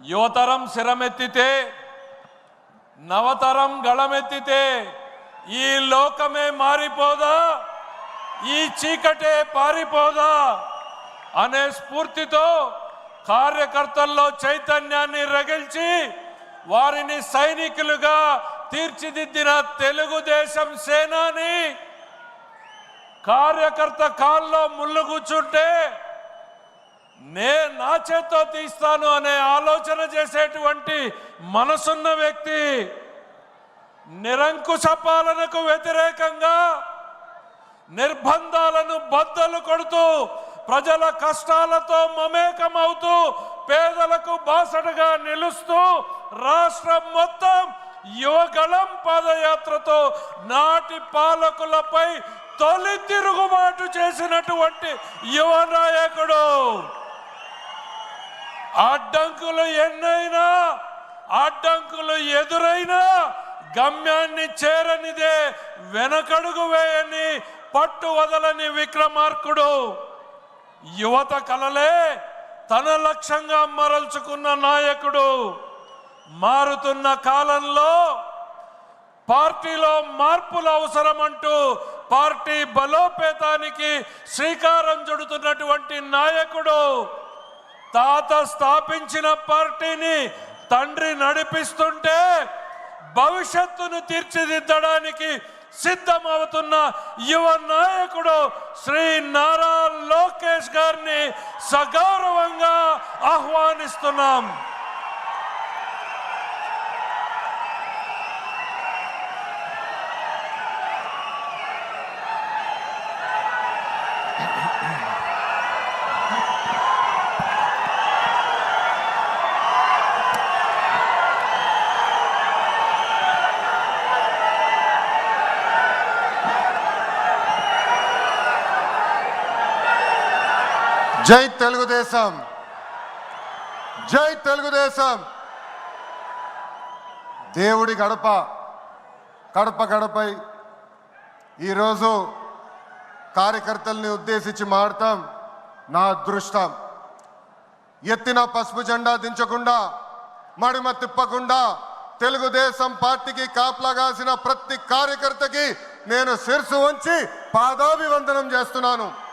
యువతరం శిరమెత్తితే నవతరం గళమెత్తితే ఈ లోకమే మారిపోదా? ఈ చీకటే పారిపోదా? అనే స్ఫూర్తితో కార్యకర్తల్లో చైతన్యాన్ని రగిల్చి వారిని సైనికులుగా తీర్చిదిద్దిన తెలుగుదేశం సేనాని కార్యకర్త కాల్లో ముళ్ళు కూర్చుంటే నే నా చేత్తో తీస్తాను అనే ఆలోచన చేసేటువంటి మనసున్న వ్యక్తి నిరంకుశ పాలనకు వ్యతిరేకంగా నిర్బంధాలను బద్దలు కొడుతూ ప్రజల కష్టాలతో మమేకమవుతూ పేదలకు బాసటగా నిలుస్తూ రాష్ట్రం మొత్తం యువగళం పాదయాత్రతో నాటి పాలకులపై తొలి తిరుగుబాటు చేసినటువంటి యువ నాయకుడు. అడ్డంకులు ఎన్నైనా అడ్డంకులు ఎదురైనా గమ్యాన్ని చేరనిదే వెనకడుగు వేయని పట్టు వదలని విక్రమార్కుడు. యువత కలలే తన లక్ష్యంగా మరల్చుకున్న నాయకుడు. మారుతున్న కాలంలో పార్టీలో మార్పులు అవసరమంటూ పార్టీ బలోపేతానికి శ్రీకారం చుడుతున్నటువంటి నాయకుడు. తాత స్థాపించిన పార్టీని తండ్రి నడిపిస్తుంటే భవిష్యత్తును తీర్చిదిద్దడానికి సిద్ధమవుతున్న యువ నాయకుడు శ్రీ నారా లోకేష్ గారిని సగౌరవంగా ఆహ్వానిస్తున్నాం. జై తెలుగుదేశం. జై తెలుగుదేశం. దేవుడి గడప కడప గడపై ఈరోజు కార్యకర్తల్ని ఉద్దేశించి మాడతాం నా అదృష్టం. ఎత్తిన పసుపు జెండా దించకుండా మడిమ తిప్పకుండా తెలుగుదేశం పార్టీకి కాపలాగాసిన ప్రతి కార్యకర్తకి నేను శిరసు ఉంచి పాదాభివందనం చేస్తున్నాను.